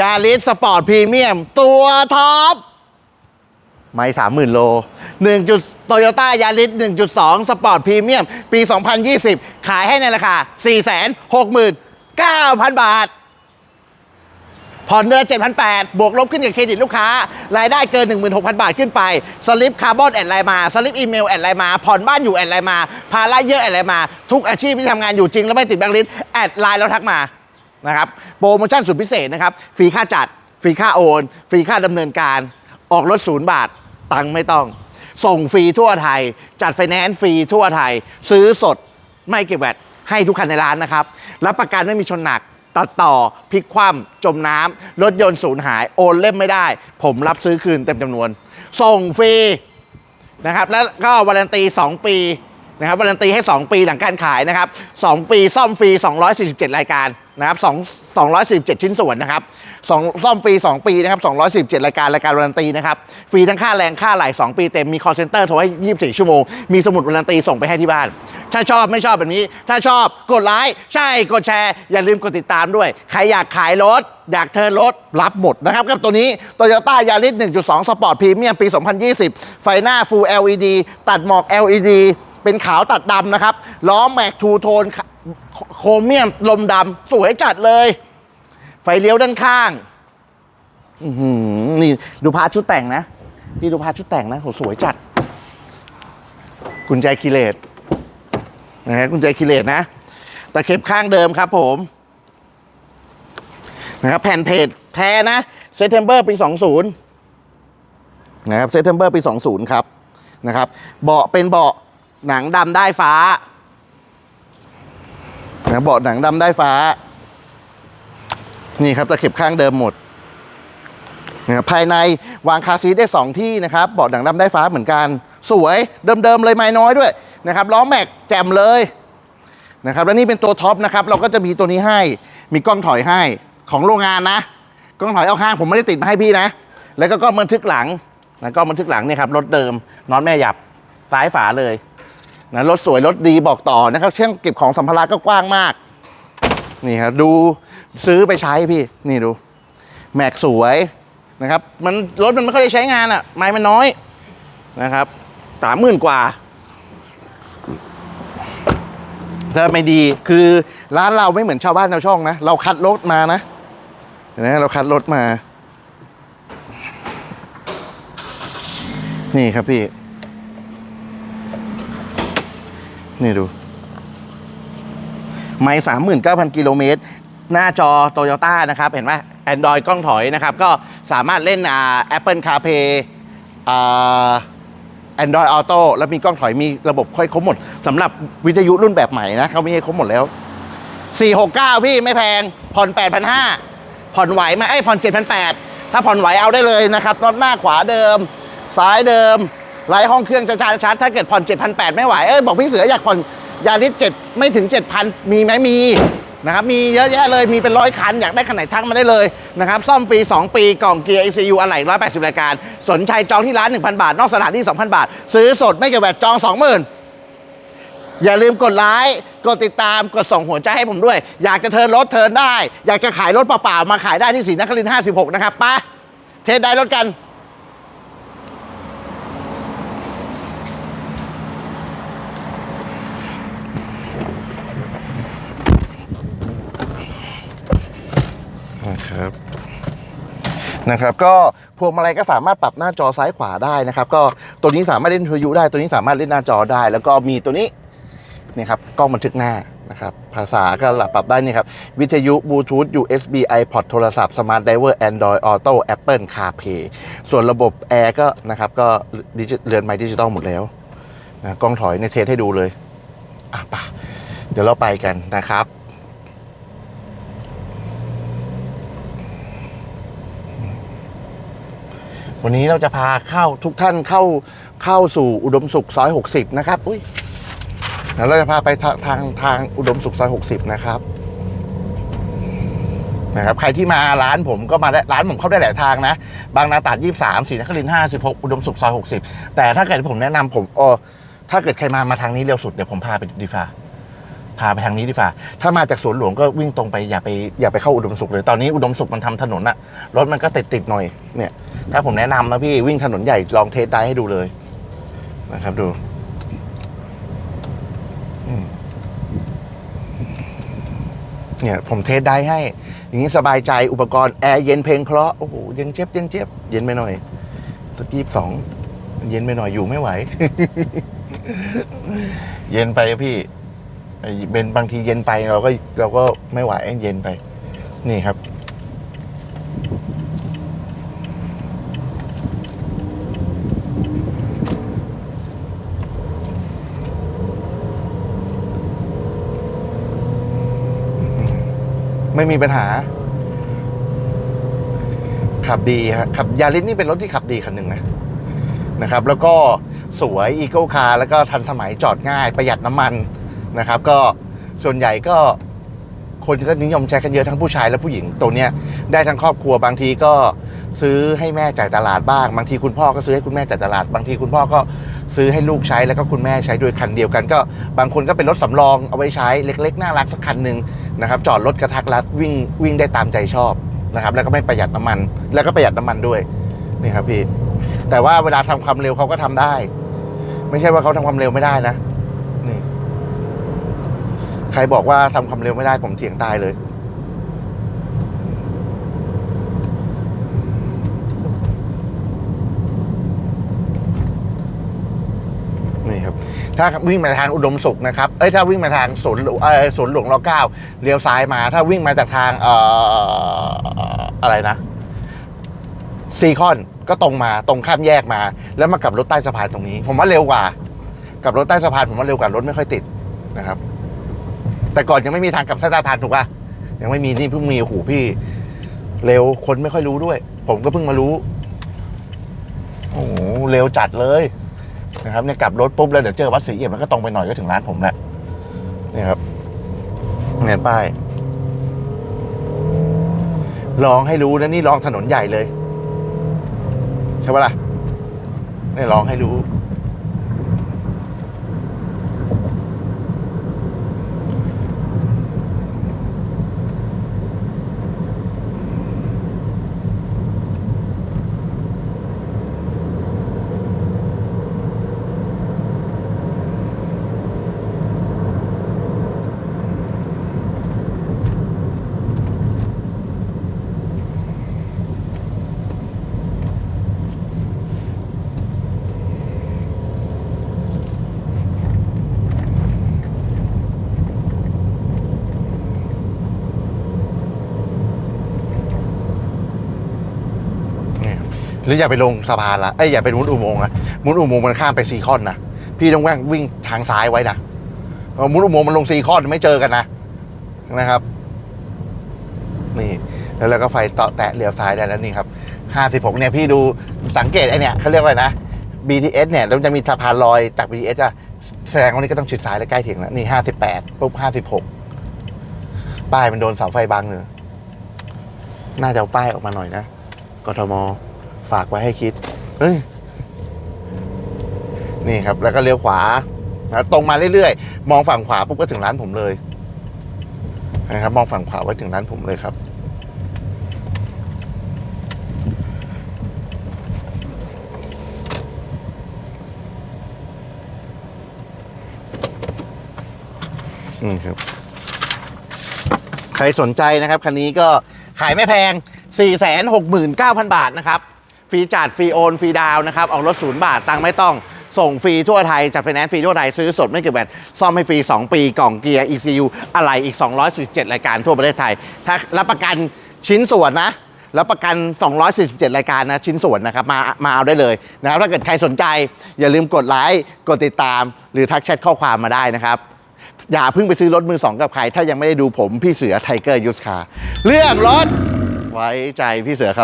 ยาริสสปอร์ตพรีเมียม ตัวท็อปไม่สามหมื่นโล1จุดโตโยต้ายาริส1.2สปอร์ตพรีเมียม ปี 2020 ขายให้ในราคา 469,000 บาท ผ่อนเดือน7,800 บวกลบขึ้นกับเครดิตลูกค้า รายได้เกิน 16,000 บาทขึ้นไป สลิปคาร์บอนแอดไลน์มา สลิปอีเมลแอดไลน์มา ผ่อนบ้านอยู่แอดไลน์มา ภาระเยอะแอดไลน์มา ทุกอาชีพที่ทำงานอยู่จริงแล้วไม่ติดแบงค์ลิสแอดไลน์แล้วทักมา นะครับโปรโมชั่นสุดพิเศษนะครับฟรีค่าจัดฟรีค่าโอนฟรีค่าดำเนินการออกรถศูนย์บาทตังค์ไม่ต้อง ส่งฟรีทั่วไทย จัดไฟแนนซ์ฟรีทั่วไทย ซื้อสดไม่เก็บแวตให้ทุกคันในร้านนะครับรับประกันไม่มีชนหนักตัดต่อพลิกคว่ำจมน้ำรถยนต์สูญหายโอนเล่มไม่ได้ ผมรับซื้อคืนเต็มจำนวน ส่งฟรีนะครับแล้วก็วารันตี 2 ปีนะครับวารันตีให้ 2 ปีหลังการขายนะครับ 2 ปีซ่อมฟรี 247 รายการ นะครับ2 247 ชิ้นส่วนนะครับสองซ่อมฟรี 2 ปีนะครับ217รายการรายการวารันตีนะครับ ฟรีทั้งค่าแรงค่าไหล2 ปีเต็ม มี call center โทรให้ 24 ชั่วโมง มีสมุดวารันตีส่งไปให้ที่บ้าน ถ้าชอบไม่ชอบแบบนี้ ถ้าชอบกดไลค์ใช่กดแชร์ อย่าลืมกดติดตามด้วย ใครอยากขายรถ อยากเทิร์นรถ รับหมดนะครับกับตัวนี้ Toyota Yaris 1.2 Sport Premium ปี 2020 ไฟหน้า Full LED ตัดหมอก LED เป็นขาวตัดดำนะครับล้อแม็กทูโทน โครเมียมลมดำสวยจัดเลย ไฟเลี้ยวด้านข้างนี่ดูพาชุดแต่งนะพี่ดูพาชุดแต่งนะโหสวยจัด กุญแจคีเลตนะฮะกุญแจคีเลตนะตะเข็บข้างเดิมครับผมนะครับแผ่นเพจแท้นะเซ t เทมเบอร์ปี 20 นะครับเซ t เทมเบอร์ปี 20 ครับนะครับเบาะเป็นเบาะหนังดำได้ฟ้า นะเบาะหนังดำได้ฟ้า นี่ครับตะเข็บข้างเดิมหมดนะครับภายในวางคาซีได้ 2 ที่นะครับเบาะหนังดำได้ฟ้าเหมือนกัน สวยเดิมๆเลยไม้น้อยด้วยนะครับล้อแม็กแจ่มเลยนะครับแล้วนี่เป็นตัวท็อปนะครับ เราก็จะมีตัวนี้ให้มีกล้องถอยให้ของโรงงานนะ กล้องถอยเอาข้างผมไม่ได้ติดมาให้พี่นะ แล้วก็กล้องบันทึกหลังนะกล้องบันทึกหลังเนี่ยครับรถเดิมน็อตแม่หยับซ้ายฝาเลย นะรถสวยรถดีบอกต่อนะครับเช่องเก็บของสัมภาระก็กว้างมาก นี่ครับดูซื้อไปใช้พี่นี่ดู แม็กสวยนะครับ มันรถมันไม่ค่อยได้ใช้งานอะ่ะ ไม้มันน้อยนะครับสามหมื่นกว่าถ้าไม่ดีคือร้านเราไม่เหมือนชาวบ้านชาวช่องนะเราคัดรถมานะเห็นไหมเราคัดรถมา นี่ครับพี่ นี่ดูไม่สามหมื่นเก้าพันกิโลเมตร หน้าจอโตโยต้านะครับ เห็นไหม Android กล้องถอยนะครับ ก็สามารถเล่นอ่า Apple CarPlay อ่า Android Auto แล้วมีกล้องถอยมีระบบค่อยครบหมดสำหรับวิทยุรุ่นแบบใหม่นะเขามีให้ครบหมดแล้ว 469 พี่ไม่แพง ผ่อน 8,500 ผ่อนไหวไหมไอ้ผ่อน 7,800 ถ้าผ่อนไหวเอาได้เลยนะครับน็อตหน้าขวาเดิม ซ้ายเดิม ไล่ห้องเครื่องชาร์จชาร์จถ้าเกิดผ่อน7,800 ไม่ไหว เอ้ยบอกพี่เสืออยากผ่อนยาริส7ไม่ถึง 7,000 มีไหมมีนะครับมีเยอะแยะเลยมีเป็นร้อยคัน อยากได้คันไหนทักมาได้เลยนะครับซ่อมฟรี 2 ปีกล่องเกียร์ ECU อะไหล่180 รายการ สนใจจองที่ร้าน 1,000 บาท นอกสถานที่ 2,000 บาท ซื้อสดไม่เก็บแวตจอง 20,000 อย่าลืมกดไลค์กดติดตามกดส่งหัวใจให้ผมด้วย อยากจะเทิร์นรถเทิร์นได้ อยากจะขายรถเปล่าๆมาขายได้ที่ศรีนครินทร์56 นะครับปะเทสได้รถกัน ครับนะครับก็พวงมาลัยก็สามารถปรับหน้าจอซ้ายขวาได้นะครับ ก็ตัวนี้สามารถเล่นวิทยุได้ ตัวนี้สามารถเล่นหน้าจอได้ แล้วก็มีตัวนี้นี่ครับกล้องบันทึกหน้านะครับภาษาก็ปรับได้นี่ครับ วิทยุบลูทูธ USB iPod โทรศัพท์ Smart Driver Android Auto Apple CarPlay ส่วนระบบแอร์ก็นะครับก็ดิจิเรือนไม้ดิจิตอลหมดแล้วนะกล้องถอยในเทสให้ดูเลยอะป่ะเดี๋ยวเราไปกันนะครับ วันนี้เราจะพาเข้าทุกท่านเข้าเข้าสู่อุดมสุขซอย 60 นะครับ อุ้ยแล้วเราจะพาไปทาทางทางอุดมสุขซอย 60 นะครับนะครับใครที่มาร้านผมก็มาได้ร้านผมเข้าได้หลายทางนะ บางนาตราด23ศรีนครินทร์56 อุดมสุขซอย 60 แต่ถ้าเกิดผมแนะนำผมเออถ้าเกิดใครมามาทางนี้เร็วสุดเดี๋ยวผมพาไปดีฟ้า พาไปทางนี้ดีกว่า ถ้ามาจากสวนหลวงก็วิ่งตรงไปอย่าไปอย่าไปเข้าอุดมสุขเลย ตอนนี้อุดมสุขมันทำถนนอะรถมันก็ติดติดๆหน่อย เนี่ย ถ้าผมแนะนำนะพี่วิ่งถนนใหญ่ลองเทสได้ให้ดูเลยนะครับดูเนี่ยผมเทสได้ให้ อย่างนี้สบายใจอุปกรณ์แอร์เย็นเพลงเพราะโอ้โหเย็นเจี๊ยบเย็นเจี๊ยบเย็นไปหน่อยสกีบสองเย็นไปหน่อยอยู่ไม่ไหว เย็นไปอะพี่ เป็นบางทีเย็นไปเราก็เราก็ไม่ไหวเย็นไป นี่ครับ ไม่มีปัญหา ขับดีฮะขับยาริสนี่เป็นรถที่ขับดีคันหนึ่งนะนะครับ แล้วก็สวยอีโก้คาร์แล้วก็ทันสมัยจอดง่าย ประหยัดน้ำมัน นะครับ ก็ส่วนใหญ่ก็คนก็นิยมใช้กันเยอะทั้งผู้ชายและผู้หญิงตัวเนี้ยได้ทั้งครอบครัวบางทีก็ซื้อให้แม่จ่ายตลาดบ้าง บางทีคุณพ่อก็ซื้อให้คุณแม่จ่ายตลาด บางทีคุณพ่อก็ซื้อให้ลูกใช้แล้วก็คุณแม่ใช้ด้วยคันเดียวกัน ก็บางคนก็เป็นรถสำรองเอาไว้ใช้เล็ก ๆ น่ารักสักคันหนึ่งนะครับ จอดรถกระทักรัดวิ่งวิ่งได้ตามใจชอบนะครับแล้วก็ไม่ประหยัดน้ำมัน แล้วก็ประหยัดน้ำมันด้วยนี่ครับพี่แต่ว่าเวลาทำความเร็วเขาก็ทำได้ ไม่ใช่ว่าเขาทำความเร็วไม่ได้นะ ใครบอกว่าทำความเร็วไม่ได้ผมเถียงตายเลย นี่ครับ ถ้าวิ่งมาทางอุดมสุขนะครับ เอ้ยถ้าวิ่งมาทางสวนหลวงเออสวนหลวงรอเก้าเลี้ยวซ้ายมา ถ้าวิ่งมาจากทางเอ่ออะไรนะซีคอนก็ตรงมาตรงข้ามแยกมา แล้วมากลับรถใต้สะพานตรงนี้ ผมว่าเร็วกว่า กับรถใต้สะพานผมว่าเร็วกว่ารถไม่ค่อยติดนะครับ แต่ก่อนยังไม่มีทางกลับใต้สะพานถูกป่ะยังไม่มีนี่เพิ่งมีโอ้โหพี่ เร็วคนไม่ค่อยรู้ด้วย ผมก็เพิ่งมารู้โอ้โหเร็วจัดเลยนะครับเนี่ยกลับรถปุ๊บแล้วเดี๋ยวเจอวัดศรีเอี่ยมแล้วก็ตรงไปหน่อยก็ถึงร้านผมแหละนี่ครับเนี่ยป้ายลองให้รู้นะนี่ลองถนนใหญ่เลย ใช่ปะล่ะนี่ลองให้รู้ นี่ครับ หรืออย่าไปลงสะพานละเอ้ยอย่าไปมุดอุโมงค์นะมุดอุโมงค์มันข้ามไปซีคอนนะพี่ต้องแว่งวิ่งทางซ้ายไว้นะมุดอุโมงค์มันลงซีคอนไม่เจอกันนะนะครับ นี่แล้วเราก็ไฟเตาะแตะเลี้ยวซ้ายได้แล้วนี่ครับห้าสิบหกเนี่ยพี่ดูสังเกตไอเนี่ยเขาเรียกว่าไรนะ BTS เนี่ยแล้วจะมีสะพานลอยจาก BTS อะแสดงว่านี่ก็ต้องชิดซ้ายและใกล้ถึงแล้วนี่ห้าสิบแปดปุ๊บห้าสิบหกป้ายมันโดนเสาไฟบังเลยน่าจะเอาป้ายออกมาหน่อยนะกทม ฝากไว้ให้คิดเฮ้ยนี่ครับ แล้วก็เลี้ยวขวาตรงมาเรื่อยๆ มองฝั่งขวาปุ๊บก็ถึงร้านผมเลยนะครับ มองฝั่งขวาไว้ถึงร้านผมเลยครับ นี่ครับ ใครสนใจนะครับ คันนี้ก็ขายไม่แพง 469,000 บาทนะครับ ฟรีจัดฟรีโอนฟรีดาวนะครับออกรถศูนย์บาทตังค์ไม่ต้องส่งฟรีทั่วไทยจัดไฟแนนซ์ฟรีทั่วไทย ซื้อสดไม่เก็บแบตซ่อมให้ฟรี 2 ปีกล่องเกียร์ ECU อะไรอีก 247 รายการทั่วประเทศไทย ถ้ารับประกันชิ้นส่วนนะรับประกัน 247 รายการนะชิ้นส่วนนะครับมามาเอาได้เลยนะครับถ้าเกิดใครสนใจ อย่าลืมกดไลค์กดติดตาม หรือทักแชทข้อความมาได้นะครับ อย่าเพิ่งไปซื้อรถมือสองกับใคร ถ้ายังไม่ได้ดูผมพี่เสือไทเกอร์ยูสคาเรื่องรถไว้ใจพี่เสือครับ